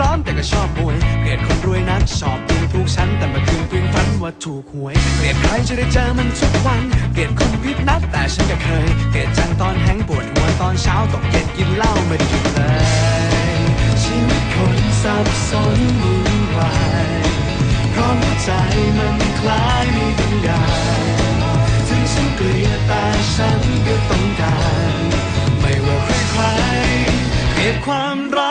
ร้อนแต่ก็ชอบมวยเกลียดคนรวยนักชอบดูถูกฉันแต่มื่อคืนเพียงฝันว่าถูกหวยเกลียดใครจะได้เจอมันทุกวันเกลียดคนพิษนักแต่ฉันก็เคยเกลียดจังตอนแห้งปวดหัวตอนเช้าตกเย็นกินเหล้าไม่ได้หยุดเลยชีวิตคนสับสนวุ่นวายเพราะหัวใจมันคล้ายมีบางอย่างถึงฉันเกลียดแต่ฉันก็ต้องการไม่ว่าใครใครเกลียดความรัก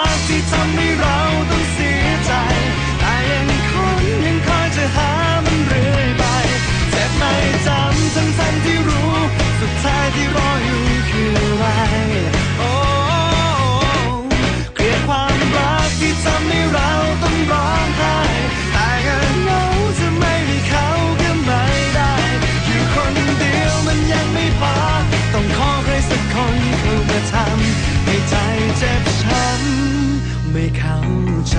ไม่เข้าใจ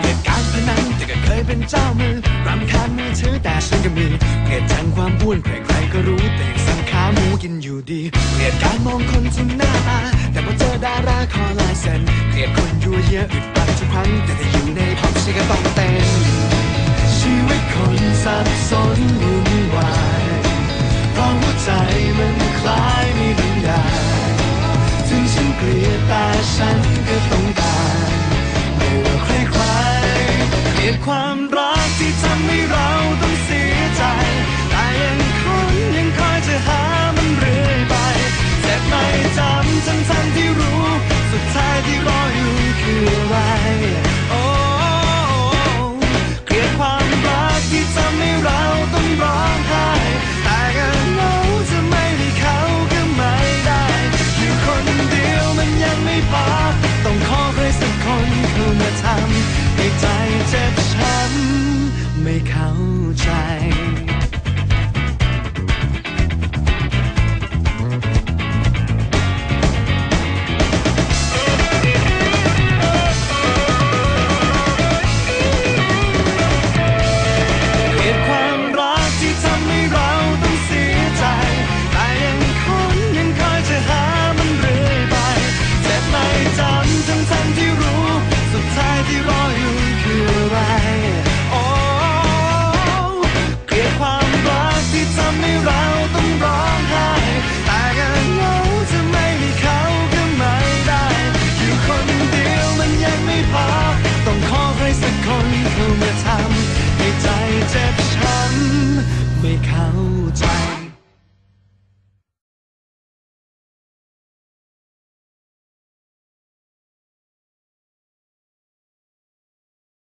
เกลียดการพนันแต่ก็เคยเป็นเจ้ามือรำคาญมือถือแต่ฉันก็มีเกลียดจังความบ้วนใครๆก็รู้แต่ยังสั่งขาหมูกินอยู่ดีเกลียดการมองคนที่หน้าตา แต่พอเจอดาราขอลายเซ็นเกลียดคนยั่วเยอะอึดอัดทุกครั้งแต่ถ้าอยู่ในพับฉันก็ต้องเต้น ต้องการไม่ว่าใครใครๆเกลียดความรักาม